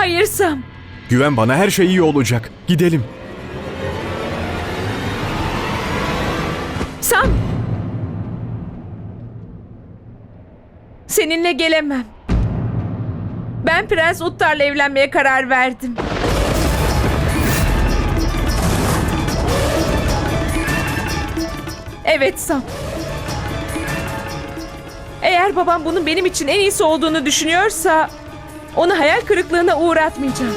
Hayır Sam. Güven bana her şey iyi olacak. Gidelim. Sam. Seninle gelemem. Ben Prens Uttar'la evlenmeye karar verdim. Evet Sam. Eğer babam bunun benim için en iyisi olduğunu düşünüyorsa onu hayal kırıklığına uğratmayacağım.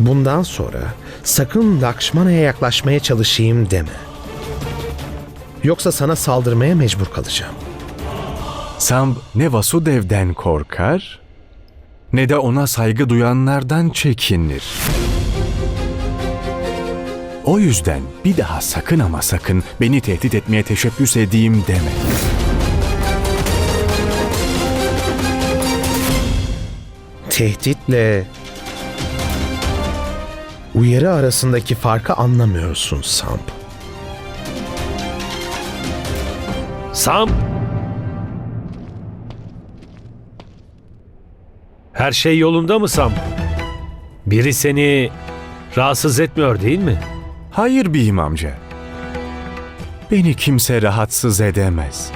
Bundan sonra sakın Lakşmana'ya yaklaşmaya çalışayım deme. Yoksa sana saldırmaya mecbur kalacağım. Samb ne Vasudev'den korkar ne de ona saygı duyanlardan çekinir. O yüzden bir daha sakın ama sakın beni tehdit etmeye teşebbüs edeyim deme. Tehditle uyarı arasındaki farkı anlamıyorsun Samp. Sam! Her şey yolunda mı Sam? Biri seni rahatsız etmiyor değil mi? Hayır beyim amca. Beni kimse rahatsız edemez.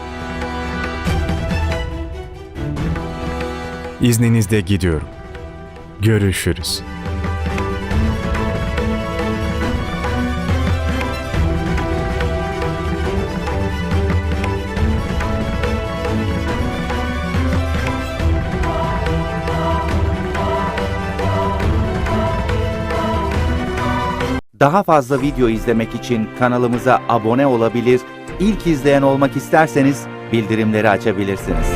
İzninizle gidiyorum. Görüşürüz. Daha fazla video izlemek için kanalımıza abone olabilir, ilk izleyen olmak isterseniz bildirimleri açabilirsiniz.